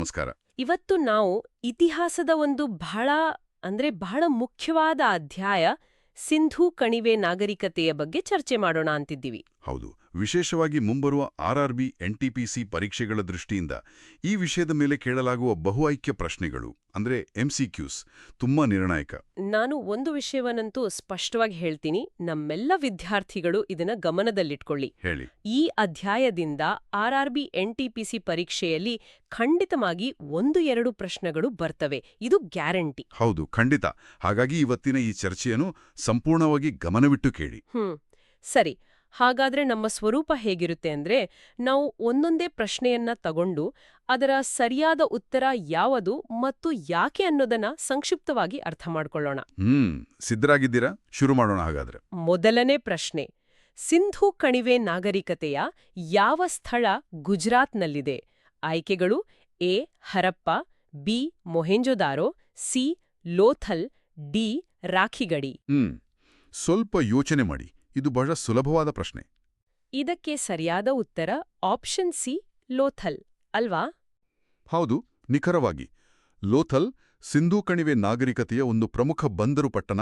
ನಮಸ್ಕಾರ. ಇವತ್ತು ನಾವು ಇತಿಹಾಸದ ಒಂದು ಬಹಳ, ಅಂದ್ರೆ ಬಹಳ ಮುಖ್ಯವಾದ ಅಧ್ಯಾಯ ಸಿಂಧೂ ಕಣಿವೆ ನಾಗರಿಕತೆಯ ಬಗ್ಗೆ ಚರ್ಚೆ ಮಾಡೋಣ ಅಂತಿದ್ದೀವಿ. ಹೌದು. ವಿಶೇಷವಾಗಿ ಮುಂಬರುವ ಆರ್ಆರ್ಬಿ ಸಿ ಪರೀಕ್ಷೆಗಳ ದೃಷ್ಟಿಯಿಂದ ಈ ವಿಷಯದ ಮೇಲೆ ಕೇಳಲಾಗುವ ಬಹು ಐಕ್ಯ ಪ್ರಶ್ನೆಗಳು ಅಂದ್ರೆ ಎಂಸಿಕ್ಯೂಸ್ ತುಂಬಾ ನಿರ್ಣಾಯಕ. ನಾನು ಒಂದು ವಿಷಯವನ್ನಂತೂ ಸ್ಪಷ್ಟವಾಗಿ ಹೇಳ್ತೀನಿ. ನಮ್ಮೆಲ್ಲ ವಿದ್ಯಾರ್ಥಿಗಳು ಇದನ್ನ ಗಮನದಲ್ಲಿಟ್ಕೊಳ್ಳಿ. ಹೇಳಿ. ಈ ಅಧ್ಯಾಯದಿಂದ ಆರ್ಆರ್ಬಿ ಸಿ ಪರೀಕ್ಷೆಯಲ್ಲಿ ಖಂಡಿತವಾಗಿ ಒಂದು ಎರಡು ಪ್ರಶ್ನೆಗಳು ಬರ್ತವೆ. ಇದು ಗ್ಯಾರಂಟಿ. ಹೌದು ಖಂಡಿತ. ಹಾಗಾಗಿ ಇವತ್ತಿನ ಈ ಚರ್ಚೆಯನ್ನು ಸಂಪೂರ್ಣವಾಗಿ ಗಮನವಿಟ್ಟು ಕೇಳಿ. ಹ್ಮ್. ಸರಿ. ಹಾಗಾದ್ರೆ ನಮ್ಮ ಸ್ವರೂಪ ಹೇಗಿರುತ್ತೆ ಅಂದ್ರೆ ನಾವು ಒಂದೊಂದೇ ಪ್ರಶ್ನೆಯನ್ನ ತಗೊಂಡು ಅದರ ಸರಿಯಾದ ಉತ್ತರ ಯಾವುದು ಮತ್ತು ಯಾಕೆ ಅನ್ನೋದನ್ನ ಸಂಕ್ಷಿಪ್ತವಾಗಿ ಅರ್ಥ ಮಾಡಿಕೊಳ್ಳೋಣ. ಹ್ಮ್ ಸಿದ್ಧರಾಗಿದ್ದೀರಾ? ಶುರು ಮಾಡೋಣ ಹಾಗಾದ್ರೆ. ಮೊದಲನೇ ಪ್ರಶ್ನೆ ಸಿಂಧೂ ಕಣಿವೆ ನಾಗರಿಕತೆಯ ಯಾವ ಸ್ಥಳ ಗುಜರಾತ್ನಲ್ಲಿದೆ? ಆಯ್ಕೆಗಳು A Harappa B Mohenjodaro C Lothal D Rakhigarhi. ಹ್ಮ್ ಸ್ವಲ್ಪ ಯೋಚನೆ ಮಾಡಿ. ಇದು ಬಹಳ ಸುಲಭವಾದ ಪ್ರಶ್ನೆ. ಇದಕ್ಕೆ ಸರಿಯಾದ ಉತ್ತರ ಆಪ್ಷನ್ ಸಿ ಲೋಥಲ್ ಅಲ್ವಾ? ಹೌದು ನಿಖರವಾಗಿ. ಲೋಥಲ್ ಸಿಂಧೂ ಕಣಿವೆ ನಾಗರಿಕತೆಯ ಒಂದು ಪ್ರಮುಖ ಬಂದರು ಪಟ್ಟಣ.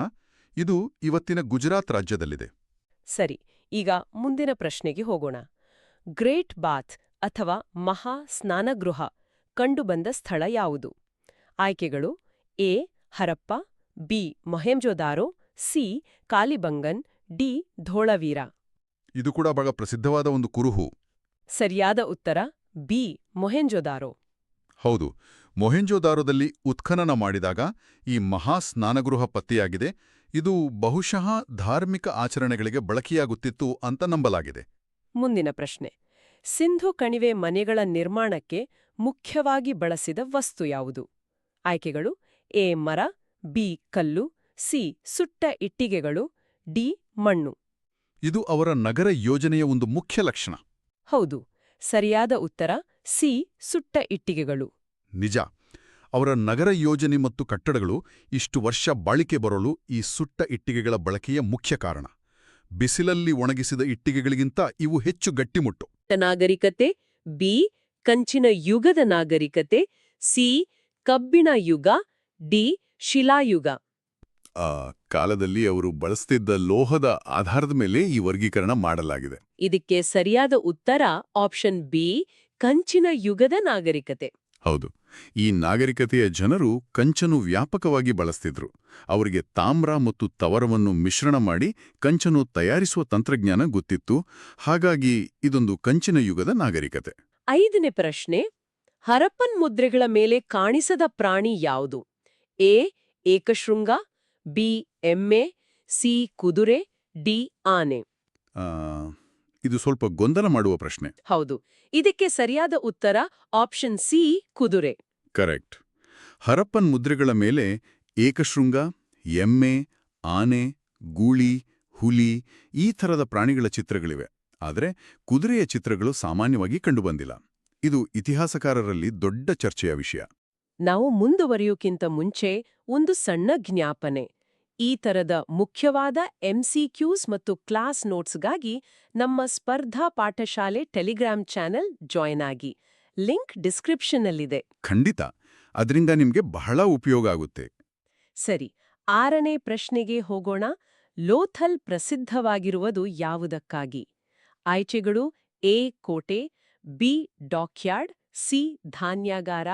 ಇದು ಇವತ್ತಿನ ಗುಜರಾತ್ ರಾಜ್ಯದಲ್ಲಿದೆ. ಸರಿ ಈಗ ಮುಂದಿನ ಪ್ರಶ್ನೆಗೆ ಹೋಗೋಣ. ಗ್ರೇಟ್ ಬಾತ್ ಅಥವಾ ಮಹಾ ಸ್ನಾನಗೃಹ ಕಂಡುಬಂದ ಸ್ಥಳ ಯಾವುದು? ಆಯ್ಕೆಗಳು A Harappa B Mohenjodaro C Kalibangan D. Dholavira. ಇದು ಕೂಡ ಬಹಳ ಪ್ರಸಿದ್ಧವಾದ ಒಂದು ಕುರುಹು. ಸರಿಯಾದ ಉತ್ತರ ಬಿ. ಮೊಹೆಂಜೊದಾರೋ. ಹೌದು ಮೊಹೆಂಜೋದಾರೋದಲ್ಲಿ ಉತ್ಖನನ ಮಾಡಿದಾಗ ಈ ಮಹಾ ಸ್ನಾನಗೃಹ ಪತ್ತೆಯಾಗಿದೆ. ಇದು ಬಹುಶಃ ಧಾರ್ಮಿಕ ಆಚರಣೆಗಳಿಗೆ ಬಳಕೆಯಾಗುತ್ತಿತ್ತು ಅಂತ ನಂಬಲಾಗಿದೆ. ಮುಂದಿನ ಪ್ರಶ್ನೆ. ಸಿಂಧು ಕಣಿವೆ ಮನೆಗಳ ನಿರ್ಮಾಣಕ್ಕೆ ಮುಖ್ಯವಾಗಿ ಬಳಸಿದ ವಸ್ತು ಯಾವುದು? ಆಯ್ಕೆಗಳು ಎ. ಮರ ಬಿ. ಕಲ್ಲು ಸಿ. ಸುಟ್ಟ ಇಟ್ಟಿಗೆಗಳು ಡಿ. ಮಣ್ಣು. ಇದು ಅವರ ನಗರ ಯೋಜನೆಯ ಒಂದು ಮುಖ್ಯ ಲಕ್ಷಣ. ಹೌದು. ಸರಿಯಾದ ಉತ್ತರ ಸಿ ಸುಟ್ಟ ಇಟ್ಟಿಗೆಗಳು. ನಿಜ. ಅವರ ನಗರ ಯೋಜನೆ ಮತ್ತು ಕಟ್ಟಡಗಳು ಇಷ್ಟು ವರ್ಷ ಬಾಳಿಕೆ ಬರಲು ಈ ಸುಟ್ಟ ಇಟ್ಟಿಗೆಗಳ ಬಳಕೆಯ ಮುಖ್ಯ ಕಾರಣ. ಬಿಸಿಲಲ್ಲಿ ಒಣಗಿಸಿದ ಇಟ್ಟಿಗೆಗಳಿಗಿಂತ ಇವು ಹೆಚ್ಚು ಗಟ್ಟಿಮುಟ್ಟು. ನಾಗರಿಕತೆ ಬಿ ಕಂಚಿನ ಯುಗದ ನಾಗರಿಕತೆ ಸಿ ಕಬ್ಬಿಣ ಯುಗ ಡಿ ಶಿಲಾಯುಗ. ಕಾಲದಲ್ಲಿ ಅವರು ಬಳಸ್ತಿದ್ದ ಲೋಹದ ಆಧಾರದ ಮೇಲೆ ಈ ವರ್ಗೀಕರಣ ಮಾಡಲಾಗಿದೆ. ಇದಕ್ಕೆ ಸರಿಯಾದ ಉತ್ತರ ಆಪ್ಷನ್ ಬಿ ಕಂಚಿನ ಯುಗದ ನಾಗರಿಕತೆ. ಹೌದು. ಈ ನಾಗರಿಕತೆಯ ಜನರು ಕಂಚನು ವ್ಯಾಪಕವಾಗಿ ಬಳಸ್ತಿದ್ರು. ಅವರಿಗೆ ತಾಮ್ರ ಮತ್ತು ತವರವನ್ನು ಮಿಶ್ರಣ ಮಾಡಿ ಕಂಚನು ತಯಾರಿಸುವ ತಂತ್ರಜ್ಞಾನ ಗೊತ್ತಿತ್ತು. ಹಾಗಾಗಿ ಇದೊಂದು ಕಂಚಿನ ಯುಗದ ನಾಗರಿಕತೆ. ಐದನೇ ಪ್ರಶ್ನೆ ಹರಪ್ಪನ್ ಮುದ್ರೆಗಳ ಮೇಲೆ ಕಾಣಿಸದ ಪ್ರಾಣಿ ಯಾವುದು? ಎ ಏಕಶೃಂಗ ಬಿ ಎಮ್ಮೆ ಸಿ ಕುದುರೆ ಡಿ ಆನೆ. ಇದು ಸ್ವಲ್ಪ ಗೊಂದಲ ಮಾಡುವ ಪ್ರಶ್ನೆ. ಹೌದು. ಇದಕ್ಕೆ ಸರಿಯಾದ ಉತ್ತರ ಆಪ್ಷನ್ ಸಿ ಕುದುರೆ. ಕರೆಕ್ಟ್. ಹರಪ್ಪನ್ ಮುದ್ರೆಗಳ ಮೇಲೆ ಏಕಶೃಂಗ ಎಮ್ಮೆ ಆನೆ ಗೂಳಿ ಹುಲಿ ಈ ಥರದ ಪ್ರಾಣಿಗಳ ಚಿತ್ರಗಳಿವೆ. ಆದರೆ ಕುದುರೆಯ ಚಿತ್ರಗಳು ಸಾಮಾನ್ಯವಾಗಿ ಕಂಡುಬಂದಿಲ್ಲ. ಇದು ಇತಿಹಾಸಕಾರರಲ್ಲಿ ದೊಡ್ಡ ಚರ್ಚೆಯ ವಿಷಯ. ನಾವು ಮುಂದುವರಿಯೋಕ್ಕಿಂತ ಮುಂಚೆ ಒಂದು ಸಣ್ಣ ಜ್ಞಾಪನೆ. ಈ ತರದ ಮುಖ್ಯವಾದ ಎಂಸಿಕ್ಯೂಸ್ ಮತ್ತು ಕ್ಲಾಸ್ ನೋಟ್ಸ್ಗಾಗಿ ನಮ್ಮ Spardha Pathashale Telegram channel join ಆಗಿ. ಲಿಂಕ್ ಡಿಸ್ಕ್ರಿಪ್ಷನ್ನಲ್ಲಿದೆ. ಖಂಡಿತ. ಅದರಿಂದ ನಿಮಗೆ ಬಹಳ ಉಪಯೋಗ ಆಗುತ್ತೆ. ಸರಿ. ಆರನೇ ಪ್ರಶ್ನೆಗೆ ಹೋಗೋಣ. ಲೋಥಲ್ ಪ್ರಸಿದ್ಧವಾಗಿರುವುದು ಯಾವುದಕ್ಕಾಗಿ? ಆಯ್ಕೆಗಳು ಎ ಕೋಟೆ ಬಿ ಡಾಕ್ಯಾರ್ಡ್ ಸಿ ಧಾನ್ಯಾಗಾರ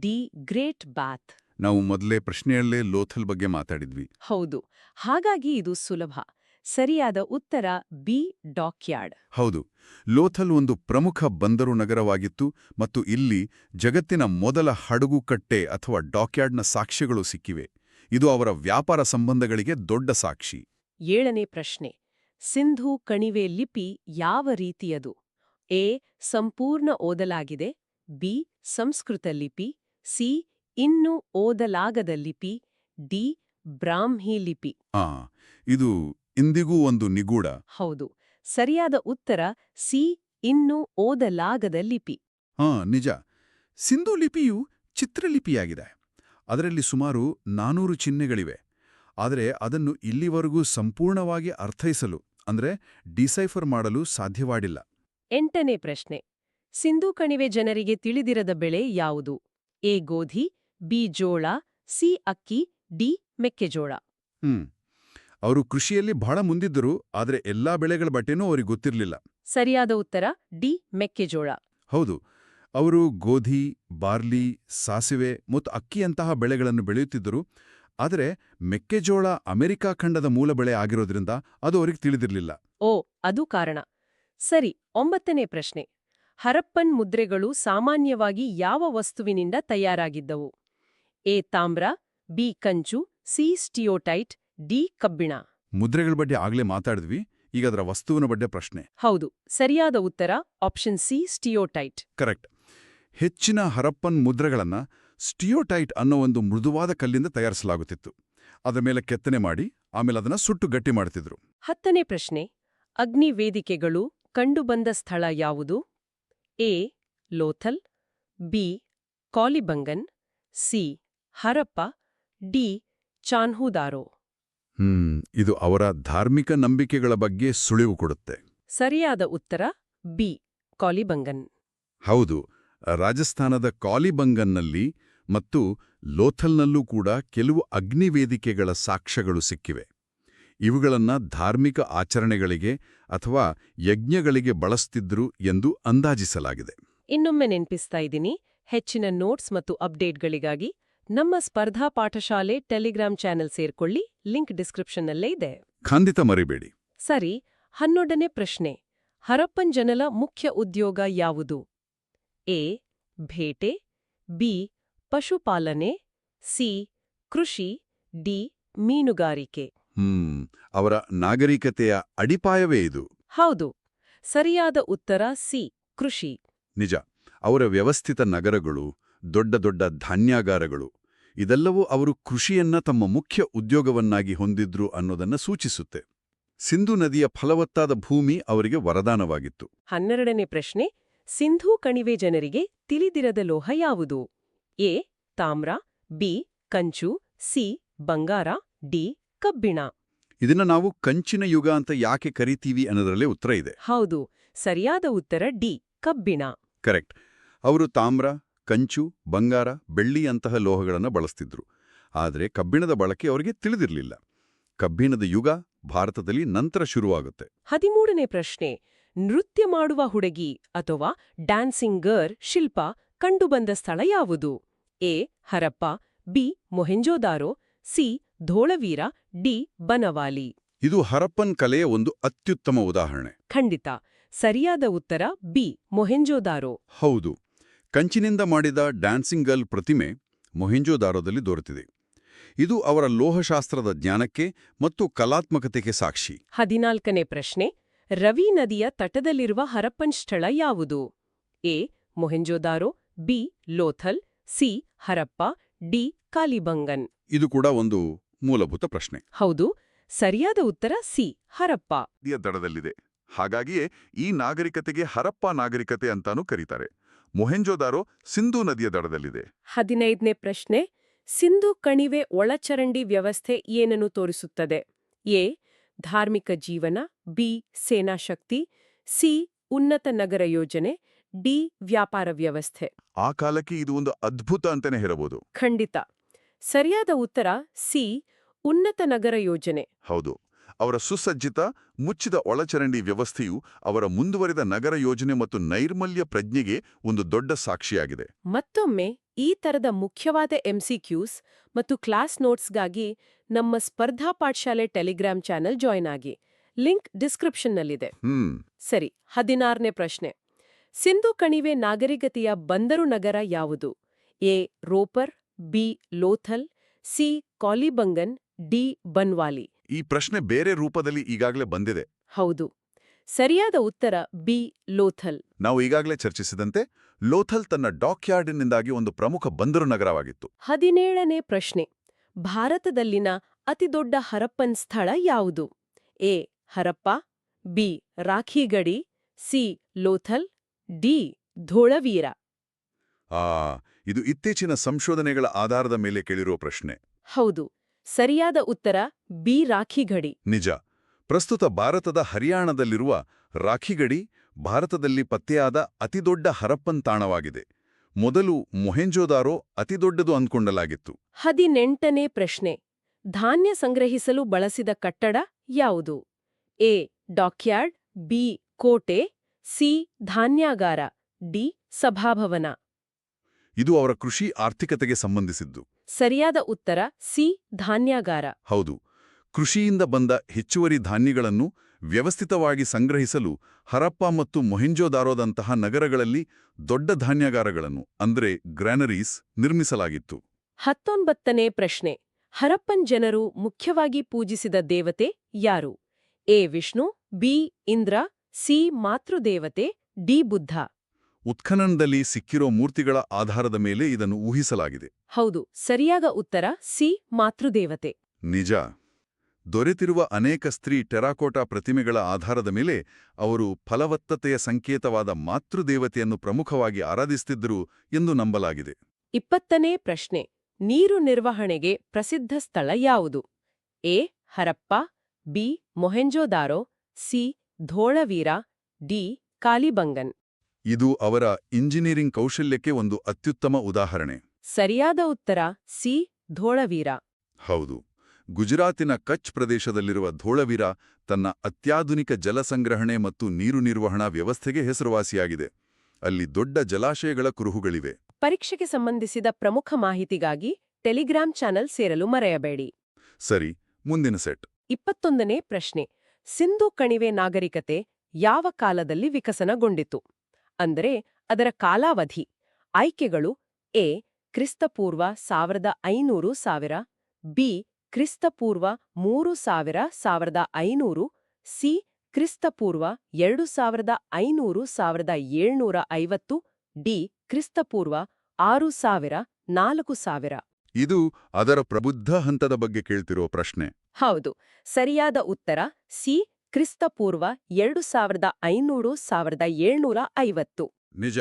ಡಿ ಗ್ರೇಟ್ ಬಾತ್ ನಾವು ಮೊದಲೇ ಪ್ರಶ್ನೆಯಲ್ಲೇ ಲೋಥಲ್ ಬಗ್ಗೆ ಮಾತಾಡಿದ್ವಿ. ಹೌದು. ಹಾಗಾಗಿ ಇದು ಸುಲಭ. ಸರಿಯಾದ ಉತ್ತರ ಬಿ ಡಾಕ್ಯಾರ್ಡ್. ಹೌದು. ಲೋಥಲ್ ಒಂದು ಪ್ರಮುಖ ಬಂದರು ನಗರವಾಗಿತ್ತು ಮತ್ತು ಇಲ್ಲಿ ಜಗತ್ತಿನ ಮೊದಲ ಹಡಗುಕಟ್ಟೆ ಅಥವಾ ಡಾಕ್ಯಾರ್ಡ್ನ ಸಾಕ್ಷ್ಯಗಳು ಸಿಕ್ಕಿವೆ. ಇದು ಅವರ ವ್ಯಾಪಾರ ಸಂಬಂಧಗಳಿಗೆ ದೊಡ್ಡ ಸಾಕ್ಷಿ. ಏಳನೇ ಪ್ರಶ್ನೆ. ಸಿಂಧೂ ಕಣಿವೆ ಲಿಪಿ ಯಾವ ರೀತಿಯದು? ಎ ಸಂಪೂರ್ಣ ಓದಲಾಗಿದೆ ಬಿ ಸಂಸ್ಕೃತ ಲಿಪಿ ಸಿ ಇನ್ನು ಓದಲಾಗದ ಲಿಪಿ ಡಿ. ಬ್ರಾಹ್ಮಿ ಲಿಪಿ. ಆ ಇದು ಇಂದಿಗೂ ಒಂದು ನಿಗೂಢ. ಹೌದು. ಸರಿಯಾದ ಉತ್ತರ ಸಿ. ಇನ್ನು ಓದಲಾಗದ ಲಿಪಿ ಹಾ ನಿಜ. ಸಿಂಧು ಲಿಪಿಯು ಚಿತ್ರಲಿಪಿಯಾಗಿದೆ. ಅದರಲ್ಲಿ ಸುಮಾರು ನಾನೂರು ಚಿಹ್ನೆಗಳಿವೆ. ಆದರೆ ಅದನ್ನು ಇಲ್ಲಿವರೆಗೂ ಸಂಪೂರ್ಣವಾಗಿ ಅರ್ಥೈಸಲು ಅಂದ್ರೆ ಡಿಸೈಫರ್ ಮಾಡಲು ಸಾಧ್ಯವಾಡಿಲ್ಲ. ಎಂಟನೇ ಪ್ರಶ್ನೆ. ಸಿಂಧೂ ಕಣಿವೆ ಜನರಿಗೆ ತಿಳಿದಿರದ ಬೆಳೆ ಯಾವುದು? ಎ. ಗೋಧಿ ಬಿ ಜೋಳ ಸಿ ಅಕ್ಕಿ ಡಿ ಮೆಕ್ಕೆಜೋಳ. ಹ್ಮ್. ಅವರು ಕೃಷಿಯಲ್ಲಿ ಬಹಳ ಮುಂದಿದ್ದರು ಆದರೆ ಎಲ್ಲಾ ಬೆಳೆಗಳ ಬಟ್ಟೆನೂ ಅವರಿಗೆ ಗೊತ್ತಿರಲಿಲ್ಲ. ಸರಿಯಾದ ಉತ್ತರ ಡಿ ಮೆಕ್ಕೆಜೋಳ. ಹೌದು. ಅವರು ಗೋಧಿ ಬಾರ್ಲಿ ಸಾಸಿವೆ ಮತ್ತು ಅಕ್ಕಿಯಂತಹ ಬೆಳೆಗಳನ್ನು ಬೆಳೆಯುತ್ತಿದ್ದರು ಆದರೆ ಮೆಕ್ಕೆಜೋಳ ಅಮೆರಿಕಾ ಖಂಡದ ಮೂಲ ಬೆಳೆ ಆಗಿರೋದ್ರಿಂದ ಅದು ಅವರಿಗೆ ತಿಳಿದಿರಲಿಲ್ಲ. ಓ ಅದು ಕಾರಣ. ಸರಿ ಒಂಬತ್ತನೇ ಪ್ರಶ್ನೆ. ಹರಪ್ಪನ್ ಮುದ್ರೆಗಳು ಸಾಮಾನ್ಯವಾಗಿ ಯಾವ ವಸ್ತುವಿನಿಂದ ತಯಾರಾಗಿದ್ದವು? ಎ ತಾಮ್ರ ಬಿ ಕಂಚು ಸಿ ಸ್ಟಿಯೋಟೈಟ್ ಡಿ ಕಬ್ಬಿಣ. ಮುದ್ರೆಗಳ ಬಗ್ಗೆ ಆಗ್ಲೇ ಮಾತಾಡಿದ್ವಿ ಈಗ ಅದರ ವಸ್ತುವಿನ ಬಗ್ಗೆ ಪ್ರಶ್ನೆ. ಹೌದು ಸರಿಯಾದ ಉತ್ತರ ಆಪ್ಷನ್ ಸಿ ಸ್ಟಿಯೋಟೈಟ್. ಕರೆಕ್ಟ್. ಹೆಚ್ಚಿನ ಹರಪ್ಪನ್ ಮುದ್ರೆಗಳನ್ನ ಸ್ಟಿಯೋಟೈಟ್ ಅನ್ನೋ ಒಂದು ಮೃದುವಾದ ಕಲ್ಲಿಂದ ತಯಾರಿಸಲಾಗುತ್ತಿತ್ತು. ಅದರ ಮೇಲೆ ಕೆತ್ತನೆ ಮಾಡಿ ಆಮೇಲೆ ಅದನ್ನ ಸುಟ್ಟು ಗಟ್ಟಿ ಮಾಡುತ್ತಿದ್ರು ಹತ್ತನೇ ಪ್ರಶ್ನೆ ಅಗ್ನಿ ವೇದಿಕೆಗಳು ಕಂಡುಬಂದ ಸ್ಥಳ ಯಾವುದು? A Lothal B Kalibangan C Harappa D. Chanhudaro. ಹ್ಮ್ ಇದು ಅವರ ಧಾರ್ಮಿಕ ನಂಬಿಕೆಗಳ ಬಗ್ಗೆ ಸುಳಿವು ಕೊಡುತ್ತೆ. ಸರಿಯಾದ ಉತ್ತರ ಬಿ. ಕಾಲಿಬಂಗನ್. ಹೌದು ರಾಜಸ್ಥಾನದ ಕಾಲಿಬಂಗನ್ನಲ್ಲಿ ಮತ್ತು ಲೋಥಲ್ನಲ್ಲೂ ಕೂಡ ಕೆಲವು ಅಗ್ನಿವೇದಿಕೆಗಳ ಸಾಕ್ಷ್ಯಗಳು ಸಿಕ್ಕಿವೆ. ಇವುಗಳನ್ನ ಧಾರ್ಮಿಕ ಆಚರಣೆಗಳಿಗೆ ಅಥವಾ ಯಜ್ಞಗಳಿಗೆ ಬಳಸ್ತಿದ್ರು ಎಂದು ಅಂದಾಜಿಸಲಾಗಿದೆ. ಇನ್ನೊಮ್ಮೆ ನೆನಪಿಸ್ತಾ ಇದ್ದೀನಿ ಹೆಚ್ಚಿನ ನೋಟ್ಸ್ ಮತ್ತು ಅಪ್ಡೇಟ್ಗಳಿಗಾಗಿ ನಮ್ಮ ಸ್ಪರ್ಧಾ ಪಾಠಶಾಲೆ ಟೆಲಿಗ್ರಾಮ್ ಚಾನೆಲ್ ಸೇರ್ಕೊಳ್ಳಿ ಲಿಂಕ್ ಡಿಸ್ಕ್ರಿಪ್ಷನ್ನಲ್ಲೇ ಇದೆ. ಖಂಡಿತ ಮರಿಬೇಡಿ. ಸರಿ ಹನ್ನೊಂದನೇ ಪ್ರಶ್ನೆ. ಹರಪ್ಪನ್ ಜನಲ ಮುಖ್ಯ ಉದ್ಯೋಗ ಯಾವುದು? ಎ ಭೇಟೆ ಬಿ ಪಶುಪಾಲನೆ ಸಿ ಕೃಷಿ ಡಿ ಮೀನುಗಾರಿಕೆ. ಹ್ಮ್ ಅವರ ನಾಗರಿಕತೆಯ ಅಡಿಪಾಯವೇ ಇದು. ಹೌದು ಸರಿಯಾದ ಉತ್ತರ ಸಿ ಕೃಷಿ. ನಿಜ ಅವರ ವ್ಯವಸ್ಥಿತ ನಗರಗಳು ದೊಡ್ಡ ದೊಡ್ಡ ಧಾನ್ಯಾಗಾರಗಳು. ಇದೆಲ್ಲವೂ ಅವರು ಕೃಷಿಯನ್ನ ತಮ್ಮ ಮುಖ್ಯ ಉದ್ಯೋಗವನ್ನಾಗಿ ಹೊಂದಿದ್ರು ಅನ್ನೋದನ್ನ ಸೂಚಿಸುತ್ತೆ. ಸಿಂಧು ನದಿಯ ಫಲವತ್ತಾದ ಭೂಮಿ ಅವರಿಗೆ ವರದಾನವಾಗಿತ್ತು. ಹನ್ನೆರಡನೇ ಪ್ರಶ್ನೆ ಸಿಂಧೂ ಕಣಿವೆ ಜನರಿಗೆ ತಿಳಿದಿರದ ಲೋಹ ಯಾವುದು? ಎ ತಾಮ್ರ ಬಿ ಕಂಚು ಸಿ ಬಂಗಾರ ಡಿ ಕಬ್ಬಿಣ. ಇದನ್ನ ನಾವು ಕಂಚಿನ ಯುಗ ಅಂತ ಯಾಕೆ ಕರಿತೀವಿ ಅನ್ನೋದರಲ್ಲೇ ಉತ್ತರ ಇದೆ. ಹೌದು ಸರಿಯಾದ ಉತ್ತರ ಡಿ ಕಬ್ಬಿಣ. ಕರೆಕ್ಟ್. ಅವರು ತಾಮ್ರ ಕಂಚು ಬಂಗಾರ ಬೆಳ್ಳಿಯಂತಹ ಲೋಹಗಳನ್ನು ಬಳಸ್ತಿದ್ರು. ಆದರೆ ಕಬ್ಬಿಣದ ಬಳಕೆ ಅವರಿಗೆ ತಿಳಿದಿರಲಿಲ್ಲ. ಕಬ್ಬಿಣದ ಯುಗ ಭಾರತದಲ್ಲಿ ನಂತರ ಶುರುವಾಗುತ್ತೆ. ಹದಿಮೂರನೇ ಪ್ರಶ್ನೆ. ನೃತ್ಯ ಮಾಡುವ ಹುಡುಗಿ ಅಥವಾ ಡ್ಯಾನ್ಸಿಂಗ್ ಗರ್ ಶಿಲ್ಪ ಕಂಡುಬಂದ ಸ್ಥಳ ಯಾವುದು? A. Harappa B. Mohenjodaro C. Dholavira D. Banawali. ಇದು ಹರಪ್ಪನ್ ಕಲೆಯ ಒಂದು ಅತ್ಯುತ್ತಮ ಉದಾಹರಣೆ. ಖಂಡಿತ. ಸರಿಯಾದ ಉತ್ತರ ಬಿ. ಮೊಹೆಂಜೋದಾರೋ. ಹೌದು. ಕಂಚಿನಿಂದ ಮಾಡಿದ ಡ್ಯಾನ್ಸಿಂಗ್ ಗರ್ಲ್ ಪ್ರತಿಮೆ ಮೊಹೆಂಜೊದಾರೋದಲ್ಲಿ ದೊರೆತಿದೆ. ಇದು ಅವರ ಲೋಹಶಾಸ್ತ್ರದ ಜ್ಞಾನಕ್ಕೆ ಮತ್ತು ಕಲಾತ್ಮಕತೆಗೆ ಸಾಕ್ಷಿ. ಹದಿನಾಲ್ಕನೇ ಪ್ರಶ್ನೆ ರವಿ ನದಿಯ ತಟದಲ್ಲಿರುವ ಹರಪ್ಪನ್ ಸ್ಥಳ ಯಾವುದು? A Mohenjodaro B Lothal C Harappa D Kalibangan. ಇದು ಕೂಡ ಒಂದು ಮೂಲಭೂತ ಪ್ರಶ್ನೆ. ಹೌದು ಸರಿಯಾದ ಉತ್ತರ ಸಿ ಹರಪ್ಪ. ನದಿಯ ದಡದಲ್ಲಿದೆ ಹಾಗಾಗಿಯೇ ಈ ನಾಗರಿಕತೆಗೆ ಹರಪ್ಪ ನಾಗರಿಕತೆ ಅಂತಾನೂ ಕರೀತಾರೆ. ಮೊಹೆಂಜೋದಾರೋ ಸಿಂಧೂ ನದಿಯ ದಡದಲ್ಲಿದೆ. ಹದಿನೈದನೇ ಪ್ರಶ್ನೆ ಸಿಂಧು ಕಣಿವೆ ಒಳಚರಂಡಿ ವ್ಯವಸ್ಥೆ ಏನನ್ನು ತೋರಿಸುತ್ತದೆ? ಎ ಧಾರ್ಮಿಕ ಜೀವನ ಬಿ ಸೇನಾಶಕ್ತಿ ಸಿ ಉನ್ನತ ನಗರ ಯೋಜನೆ ಡಿ ವ್ಯಾಪಾರ ವ್ಯವಸ್ಥೆ. ಆ ಕಾಲಕ್ಕೆ ಇದು ಒಂದು ಅದ್ಭುತ ಅಂತಾನೆ ಹೇಳಬಹುದು. ಖಂಡಿತ. ಸರಿಯಾದ ಉತ್ತರ ಸಿ ಉನ್ನತ ನಗರ ಯೋಜನೆ. ಹೌದು. ಅವರ ಸುಸಜ್ಜಿತ ಮುಚ್ಚಿದ ಒಳಚರಂಡಿ ವ್ಯವಸ್ಥೆಯು ಅವರ ಮುಂದುವರಿದ ನಗರ ಯೋಜನೆ ಮತ್ತು ನೈರ್ಮಲ್ಯ ಪ್ರಜ್ಞೆಗೆ ಒಂದು ದೊಡ್ಡ ಸಾಕ್ಷಿಯಾಗಿದೆ. ಮತ್ತೊಮ್ಮೆ ಈ ತರದ ಮುಖ್ಯವಾದ ಎಂಸಿಕ್ಯೂಸ್ ಮತ್ತು ಕ್ಲಾಸ್ ನೋಟ್ಸ್ಗಾಗಿ ನಮ್ಮ Spardha Pathashale Telegram channel join ಆಗಿ. ಲಿಂಕ್ ಡಿಸ್ಕ್ರಿಪ್ಷನ್ನಲ್ಲಿದೆ. ಸರಿ ಹದಿನಾರನೇ ಪ್ರಶ್ನೆ. ಸಿಂಧು ಕಣಿವೆ ನಾಗರಿಕತೆಯ ಬಂದರು ನಗರ ಯಾವುದು? A Ropar B Lothal C Kalibangan D Banawali. ಈ ಪ್ರಶ್ನೆ ಬೇರೆ ರೂಪದಲ್ಲಿ ಈಗಾಗಲೇ ಬಂದಿದೆ. ಹೌದು. ಸರಿಯಾದ ಉತ್ತರ ಬಿ ಲೋಥಲ್. ನಾವು ಈಗಾಗಲೇ ಚರ್ಚಿಸಿದಂತೆ ಲೋಥಲ್ ತನ್ನ ಡಾಕ್ಯಾರ್ಡಿನಿಂದಾಗಿ ಒಂದು ಪ್ರಮುಖ ಬಂದರು ನಗರವಾಗಿತ್ತು. ಹದಿನೇಳನೇ ಪ್ರಶ್ನೆ. ಭಾರತದಲ್ಲಿನ ಅತಿದೊಡ್ಡ ಹರಪ್ಪನ್ ಸ್ಥಳ ಯಾವುದು? A Harappa B Rakhigarhi C Lothal D Dholavira. ಆ ಇದು ಇತ್ತೀಚಿನ ಸಂಶೋಧನೆಗಳ ಆಧಾರದ ಮೇಲೆ ಕೇಳಿರುವ ಪ್ರಶ್ನೆ. ಹೌದು. ಸರಿಯಾದ ಉತ್ತರ ಬಿ ರಾಖಿಗಡಿ ನಿಜ. ಪ್ರಸ್ತುತ ಭಾರತದ ಹರಿಯಾಣದಲ್ಲಿರುವ ರಾಖಿಗಡಿ ಭಾರತದಲ್ಲಿ ಪತ್ತೆಯಾದ ಅತಿದೊಡ್ಡ ಹರಪ್ಪನ್ ತಾಣವಾಗಿದೆ. ಮೊದಲು ಮೊಹೆಂಜೋದಾರೋ ಅತಿದೊಡ್ಡದು ಅಂದ್ಕೊಂಡಲಾಗಿತ್ತು. ಹದಿನೆಂಟನೇ ಪ್ರಶ್ನೆ. ಧಾನ್ಯ ಸಂಗ್ರಹಿಸಲು ಬಳಸಿದ ಕಟ್ಟಡ ಯಾವುದು? ಎ. Dockyard B. ಕೋಟೆ ಸಿ. ಧಾನ್ಯಾಗಾರ ಡಿ. ಸಭಾಭವನ. ಇದು ಅವರ ಕೃಷಿ ಆರ್ಥಿಕತೆಗೆ ಸಂಬಂಧಿಸಿದ್ದು. ಸರಿಯಾದ ಉತ್ತರ ಸಿ ಧಾನ್ಯಾಗಾರ. ಹೌದು. ಕೃಷಿಯಿಂದ ಬಂದ ಹೆಚ್ಚುವರಿ ಧಾನ್ಯಗಳನ್ನು ವ್ಯವಸ್ಥಿತವಾಗಿ ಸಂಗ್ರಹಿಸಲು ಹರಪ್ಪ ಮತ್ತು ಮೊಹೆಂಜೋದಾರೋದಂತಹ ನಗರಗಳಲ್ಲಿ ದೊಡ್ಡ ಧಾನ್ಯಾಗಾರಗಳನ್ನು ಅಂದರೆ ಗ್ರ್ಯಾನರೀಸ್ ನಿರ್ಮಿಸಲಾಗಿತ್ತು. ಹತ್ತೊಂಬತ್ತನೇ ಪ್ರಶ್ನೆ. ಹರಪ್ಪನ್ ಜನರು ಮುಖ್ಯವಾಗಿ ಪೂಜಿಸಿದ ದೇವತೆ ಯಾರು? A. Vishnu B. Indra C. ಮಾತೃದೇವತೆ D. Buddha. ಉತ್ಖನನದಲ್ಲಿ ಸಿಕ್ಕಿರೋ ಮೂರ್ತಿಗಳ ಆಧಾರದ ಮೇಲೆ ಇದನ್ನು ಊಹಿಸಲಾಗಿದೆ. ಹೌದು ಸರಿಯಾದ ಉತ್ತರ ಸಿ ಮಾತೃದೇವತೆ. ನಿಜ. ದೊರೆತಿರುವ ಅನೇಕ ಸ್ತ್ರೀ ಟೆರಾಕೋಟಾ ಪ್ರತಿಮೆಗಳ ಆಧಾರದ ಮೇಲೆ ಅವರು ಫಲವತ್ತತೆಯ ಸಂಕೇತವಾದ ಮಾತೃದೇವತೆಯನ್ನು ಪ್ರಮುಖವಾಗಿ ಆರಾಧಿಸುತ್ತಿದ್ದರು ಎಂದು ನಂಬಲಾಗಿದೆ. ಇಪ್ಪತ್ತನೇ ಪ್ರಶ್ನೆ. ನೀರು ನಿರ್ವಹಣೆಗೆ ಪ್ರಸಿದ್ಧ ಸ್ಥಳ ಯಾವುದು? A Harappa B Mohenjodaro C Dholavira D Kalibangan. ಇದು ಅವರ ಇಂಜಿನಿಯರಿಂಗ್ ಕೌಶಲ್ಯಕ್ಕೆ ಒಂದು ಅತ್ಯುತ್ತಮ ಉದಾಹರಣೆ. ಸರಿಯಾದ ಉತ್ತರ ಸಿ ಧೋಳವೀರ. ಹೌದು. ಗುಜರಾತಿನ ಕಚ್ ಪ್ರದೇಶದಲ್ಲಿರುವ ಧೋಳವೀರ ತನ್ನ ಅತ್ಯಾಧುನಿಕ ಜಲಸಂಗ್ರಹಣೆ ಮತ್ತು ನೀರು ನಿರ್ವಹಣಾ ವ್ಯವಸ್ಥೆಗೆ ಹೆಸರುವಾಸಿಯಾಗಿದೆ. ಅಲ್ಲಿ ದೊಡ್ಡ ಜಲಾಶಯಗಳ ಕುರುಹುಗಳಿವೆ. ಪರೀಕ್ಷೆಗೆ ಸಂಬಂಧಿಸಿದ ಪ್ರಮುಖ ಮಾಹಿತಿಗಾಗಿ ಟೆಲಿಗ್ರಾಮ್ ಚಾನೆಲ್ ಸೇರಲು ಮರೆಯಬೇಡಿ. ಸರಿ ಮುಂದಿನ ಸೆಟ್. ಇಪ್ಪತ್ತೊಂದನೇ ಪ್ರಶ್ನೆ. ಸಿಂಧು ಕಣಿವೆ ನಾಗರಿಕತೆ ಯಾವ ಕಾಲದಲ್ಲಿ ವಿಕಸನಗೊಂಡಿತು? ಅಂದರೆ ಅದರ ಕಾಲಾವಧಿ. ಆಯ್ಕೆಗಳು ಎ ಕ್ರಿಸ್ತಪೂರ್ವ ಸಾವಿರದ ಐನೂರು ಸಾವಿರ ಬಿ ಕ್ರಿಸ್ತಪೂರ್ವ ಮೂರು ಸಾವಿರ ಸಾವಿರದ ಐನೂರು ಸಿ ಕ್ರಿಸ್ತಪೂರ್ವ ಎರಡು ಸಾವಿರದ ಐನೂರು ಸಾವಿರದ ಏಳ್ನೂರ ಐವತ್ತು ಡಿ ಕ್ರಿಸ್ತಪೂರ್ವ ಆರು ಸಾವಿರ ನಾಲ್ಕು ಸಾವಿರ. ಇದು ಅದರ ಪ್ರಬುದ್ಧ ಹಂತದ ಬಗ್ಗೆ ಕೇಳ್ತಿರೋ ಪ್ರಶ್ನೆ. ಹೌದು. ಸರಿಯಾದ ಉತ್ತರ ಸಿ ಕ್ರಿಸ್ತಪೂರ್ವ ಎರಡು ಸಾವಿರದ ಐನೂರು ಸಾವಿರದ ಏಳ್ನೂರ ಐವತ್ತು. ನಿಜ.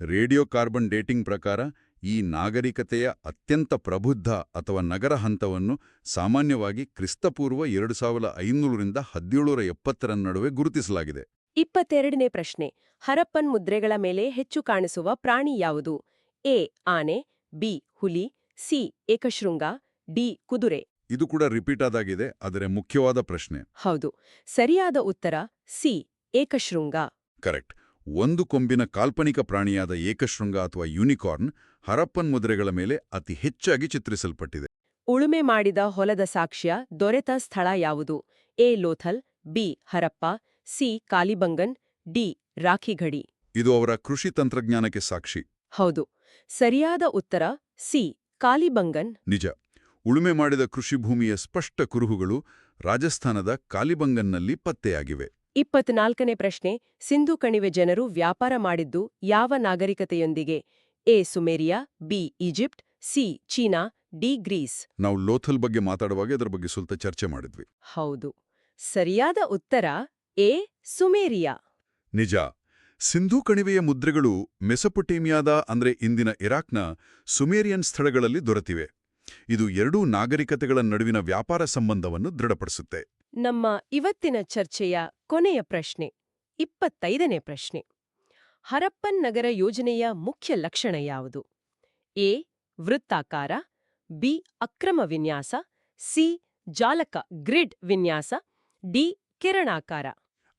ರೇಡಿಯೋ ಕಾರ್ಬನ್ ಡೇಟಿಂಗ್ ಪ್ರಕಾರ ಈ ನಾಗರಿಕತೆಯ ಅತ್ಯಂತ ಪ್ರಬುದ್ಧ ಅಥವಾ ನಗರ ಹಂತವನ್ನು ಸಾಮಾನ್ಯವಾಗಿ ಕ್ರಿಸ್ತಪೂರ್ವ ಎರಡು ಸಾವಿರದ ಐನೂರರಿಂದ ಹದಿನೇಳುರ ಎಪ್ಪತ್ತರ ನಡುವೆ ಗುರುತಿಸಲಾಗಿದೆ. ಇಪ್ಪತ್ತೆರಡನೇ ಪ್ರಶ್ನೆ. ಹರಪ್ಪನ್ ಮುದ್ರೆಗಳ ಮೇಲೆ ಹೆಚ್ಚು ಕಾಣಿಸುವ ಪ್ರಾಣಿ ಯಾವುದು? ಎ. ಆನೆ ಬಿ. ಹುಲಿ ಸಿ. ಏಕಶೃಂಗ ಡಿ. ಕುದುರೆ. ಇದು ಕೂಡ ರಿಪೀಟ್ ಆದಾಗಿದೆ ಆದರೆ ಮುಖ್ಯವಾದ ಪ್ರಶ್ನೆ. ಹೌದು. ಸರಿಯಾದ ಉತ್ತರ ಸಿ ಏಕಶೃಂಗ. ಕರೆಕ್ಟ್. ಒಂದು ಕೊಂಬಿನ ಕಾಲ್ಪನಿಕ ಪ್ರಾಣಿಯಾದ ಏಕಶೃಂಗ ಅಥವಾ ಯೂನಿಕಾರ್ನ್ ಹರಪ್ಪನ್ ಮುದ್ರೆಗಳ ಮೇಲೆ ಅತಿ ಹೆಚ್ಚಾಗಿ ಚಿತ್ರಿಸಲ್ಪಟ್ಟಿದೆ. ಉಳುಮೆ ಮಾಡಿದ ಹೊಲದ ಸಾಕ್ಷ್ಯ ದೊರೆತ ಸ್ಥಳ ಯಾವುದು? A Lothal B Harappa C Kalibangan D Rakhigarhi. ಇದು ಅವರ ಕೃಷಿ ತಂತ್ರಜ್ಞಾನಕ್ಕೆ ಸಾಕ್ಷಿ. ಹೌದು. ಸರಿಯಾದ ಉತ್ತರ ಸಿ ಕಾಲಿಬಂಗನ್. ನಿಜ. ಉಳುಮೆ ಮಾಡಿದ ಕೃಷಿ ಭೂಮಿಯ ಸ್ಪಷ್ಟ ಕುರುಹುಗಳು ರಾಜಸ್ಥಾನದ ಕಾಲಿಬಂಗನ್ನಲ್ಲಿ ಪತ್ತೆಯಾಗಿವೆ. ಇಪ್ಪತ್ನಾಲ್ಕನೇ ಪ್ರಶ್ನೆ ಸಿಂಧು ಕಣಿವೆ ಜನರು ವ್ಯಾಪಾರ ಮಾಡಿದ್ದು ಯಾವ ನಾಗರಿಕತೆಯೊಂದಿಗೆ? A. Sumeria B. Egypt C. China D. Greece. ನಾವು ಲೋಥಲ್ ಬಗ್ಗೆ ಮಾತಾಡುವಾಗ ಅದರ ಬಗ್ಗೆ ಸ್ವಲ್ಪ ಚರ್ಚೆ ಮಾಡಿದ್ವಿ. ಹೌದು. ಸರಿಯಾದ ಉತ್ತರ ಎ. ಸುಮೇರಿಯಾ. ನಿಜ. ಸಿಂಧೂ ಕಣಿವೆಯ ಮುದ್ರೆಗಳು ಮೆಸೊಪೊಟೇಮಿಯಾದ ಅಂದ್ರೆ ಇಂದಿನ ಇರಾಕ್ನ ಸುಮೇರಿಯನ್ ಸ್ಥಳಗಳಲ್ಲಿ ದೊರೆತಿವೆ. ಇದು ಎರಡೂ ನಾಗರಿಕತೆಗಳ ನಡುವಿನ ವ್ಯಾಪಾರ ಸಂಬಂಧವನ್ನು ದೃಢಪಡಿಸುತ್ತೆ. ನಮ್ಮ ಇವತ್ತಿನ ಚರ್ಚೆಯ ಕೊನೆಯ ಪ್ರಶ್ನೆ ಇಪ್ಪತ್ತೈದನೇ ಪ್ರಶ್ನೆ. ಹರಪ್ಪನ್ ನಗರ ಯೋಜನೆಯ ಮುಖ್ಯ ಲಕ್ಷಣ ಯಾವುದು? ಎ ವೃತ್ತಾಕಾರ ಬಿ ಅಕ್ರಮ ವಿನ್ಯಾಸ ಸಿ ಜಾಲಕ ಗ್ರಿಡ್ ವಿನ್ಯಾಸ ಡಿ ಕಿರಣಾಕಾರ.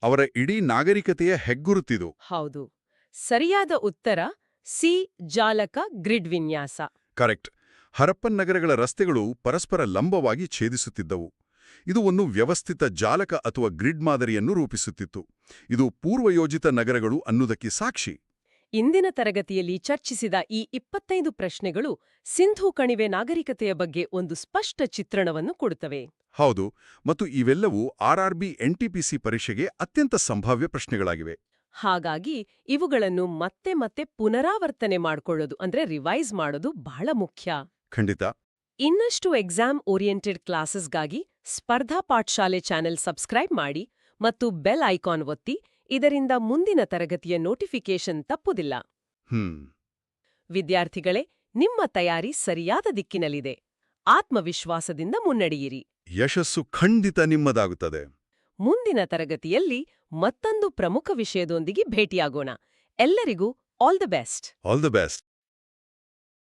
ಅವರ ಇಡೀ ನಾಗರಿಕತೆಯ ಹೆಗ್ಗುರುತಿದು. ಹೌದು. ಸರಿಯಾದ ಉತ್ತರ ಸಿ ಜಾಲಕ ಗ್ರಿಡ್ ವಿನ್ಯಾಸ. ಕರೆಕ್ಟ್. ಹರಪ್ಪನ್ ನಗರಗಳ ರಸ್ತೆಗಳು ಪರಸ್ಪರ ಲಂಬವಾಗಿ ಛೇದಿಸುತ್ತಿದ್ದವು. ಇದು ಒಂದು ವ್ಯವಸ್ಥಿತ ಜಾಲಕ ಅಥವಾ ಗ್ರಿಡ್ ಮಾದರಿಯನ್ನು ರೂಪಿಸುತ್ತಿತ್ತು. ಇದು ಪೂರ್ವಯೋಜಿತ ನಗರಗಳು ಅನ್ನುವುದಕ್ಕೆ ಸಾಕ್ಷಿ. ಇಂದಿನ ತರಗತಿಯಲ್ಲಿ ಚರ್ಚಿಸಿದ ಈ ಇಪ್ಪತ್ತೈದು ಪ್ರಶ್ನೆಗಳು ಸಿಂಧೂ ಕಣಿವೆ ನಾಗರಿಕತೆಯ ಬಗ್ಗೆ ಒಂದು ಸ್ಪಷ್ಟ ಚಿತ್ರಣವನ್ನು ಕೊಡುತ್ತವೆ. ಹೌದು ಮತ್ತು ಇವೆಲ್ಲವೂ ಆರ್ಆರ್ಬಿ ಎನ್ಟಿಪಿಸಿ ಪರೀಕ್ಷೆಗೆ ಅತ್ಯಂತ ಸಂಭಾವ್ಯ ಪ್ರಶ್ನೆಗಳಾಗಿವೆ. ಹಾಗಾಗಿ ಇವುಗಳನ್ನು ಮತ್ತೆ ಮತ್ತೆ ಪುನರಾವರ್ತನೆ ಮಾಡಿಕೊಳ್ಳೋದು ಅಂದ್ರೆ ರಿವೈಸ್ ಮಾಡೋದು ಬಹಳ ಮುಖ್ಯ. ಖಂಡಿತ. ಇನ್ನಷ್ಟು ಎಕ್ಸಾಮ್ ಓರಿಯೆಂಟೆಡ್ ಕ್ಲಾಸಸ್ಗಾಗಿ ಸ್ಪರ್ಧಾ ಪಾಠಶಾಲೆ ಚಾನೆಲ್ ಸಬ್ಸ್ಕ್ರೈಬ್ ಮಾಡಿ ಮತ್ತು ಬೆಲ್ ಐಕಾನ್ ಒತ್ತಿ ಇದರಿಂದ ಮುಂದಿನ ತರಗತಿಯ ನೋಟಿಫಿಕೇಶನ್ ತಪ್ಪುದಿಲ್ಲ. ವಿದ್ಯಾರ್ಥಿಗಳೇ ನಿಮ್ಮ ತಯಾರಿ ಸರಿಯಾದ ದಿಕ್ಕಿನಲ್ಲಿದೆ. ಆತ್ಮವಿಶ್ವಾಸದಿಂದ ಮುನ್ನಡೆಯಿರಿ. ಯಶಸ್ಸು ಖಂಡಿತ ನಿಮ್ಮದಾಗುತ್ತದೆ. ಮುಂದಿನ ತರಗತಿಯಲ್ಲಿ ಮತ್ತೊಂದು ಪ್ರಮುಖ ವಿಷಯದೊಂದಿಗೆ ಭೇಟಿಯಾಗೋಣ. ಎಲ್ಲರಿಗೂ all the best all the best